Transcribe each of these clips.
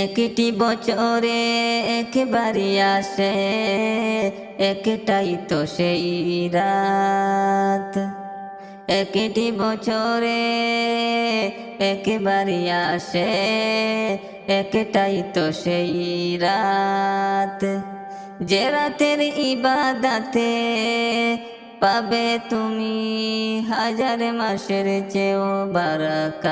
একটি বছরে একবারই আসে, একটাই তো সেই রাত। একটি বছরে একবারই আসে, একটাই তো সেই রাত। যে রাতের ইবাদাতে পাবে তুমি হাজার মাসের চেয়েও বারাকাত।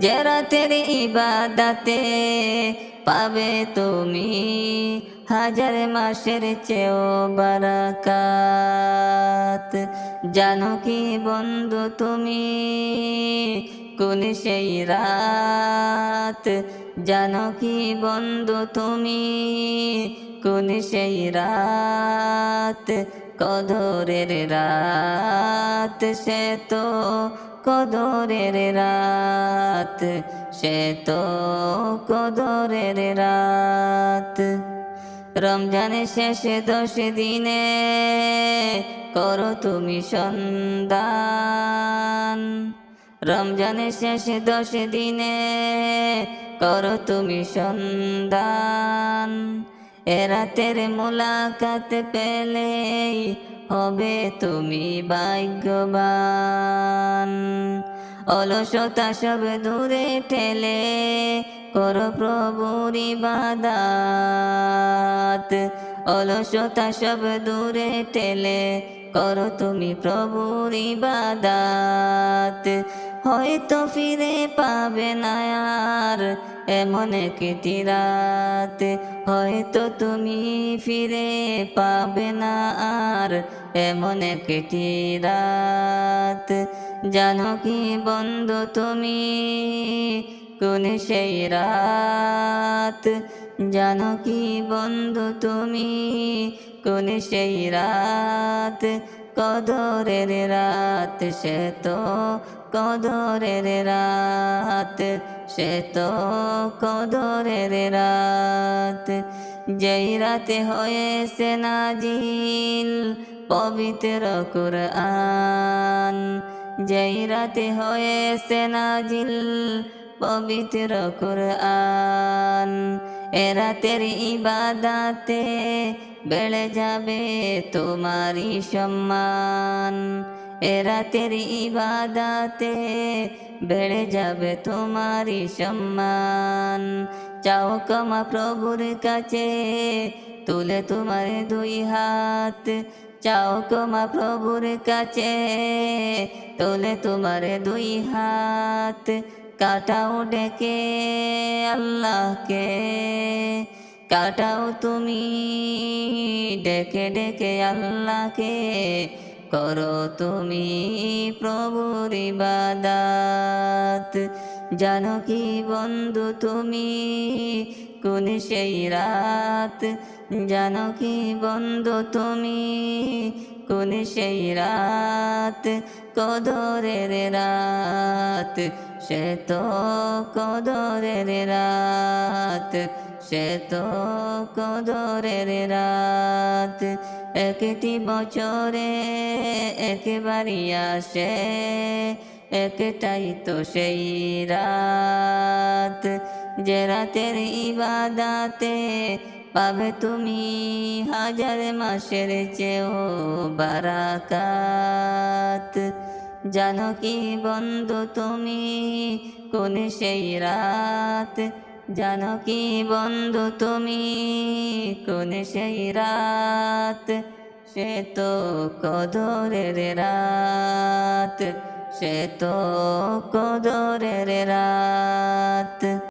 যে রাতের ইবাদাতে পাবে তুমি হাজার মাসের চেয়েও বারাকাত। জানো কি বন্ধু তুমি? কোন সেই রাত? জানো কি বন্ধু তুমি? কোন সেই রাত? কদরের রাত, সে তো কদরের রাত, সে তো কদরের রাত। রমজানের শেষে দশ দিনে করো তুমি সন্ধান রমজানের শেষে দশ দিনে করো তুমি সন্ধান এ রাতের মোলাকাত পেলেই হবে তুমি ভাগ্যবান। অলসতা সব দূরে ঠেলে করো প্রভুর ইবাদাত অলসতা সব দূরে ঠেলে করো তুমি প্রভুর ইবাদাত হয়তো ফিরে পাবে না আর এমন একটি রাত। হয়তো তুমি ফিরে পাবে না আর এমন একটি রাত। জানো কি বন্ধু তুমি? কোন সেই রাত? জানো কি বন্ধু তুমি? কোন সেই রাত? কদরের রাত, সে তো কদরের রাত। সে তো কদরের রাত। যেই রাতে হয়েছে নাজিল পবিত্র কুরআন। যেই রাতে হয়েছে নাজিল পবিত্র কুরআন। এ রাতের ইবাদাতে বেড়ে যাবে তোমারই সম্মান। এ রাতের ইবাদাতে বেড়ে যাবে তোমারই সম্মান। চাও কমা প্রভুর কাছে, তুলে তোমার দুই হাত। চাও কমা প্রভুর কাছে, তোলে তোমার দুই হাত। কাটাও ডেকে আল্লাহকে, কাটাও তুমি ডেকে ডেকে আল্লাহকে। করো তুমি প্রভুর ইবাদাত। জানো কি বন্ধু তুমি? কোন সেই রাত? জানো কি বন্ধু তুমি? কোন সেই রাত? কদরের রাত। সে তো কদরের রাত। সে তো কদরের রাত। একটি বছরে একবারই আসে, একটাই তো সেই রাত। যে রাতের ইবাদাতে পাবে তুমি হাজার মাসের চেয়েও বারাকাত। জানো কি বন্ধু তুমি কোন সেই রাত? জানো কি বন্ধু তুমি, কোন সেই রাত? সে তো কদরের রাত। সে তো কদরের রাত।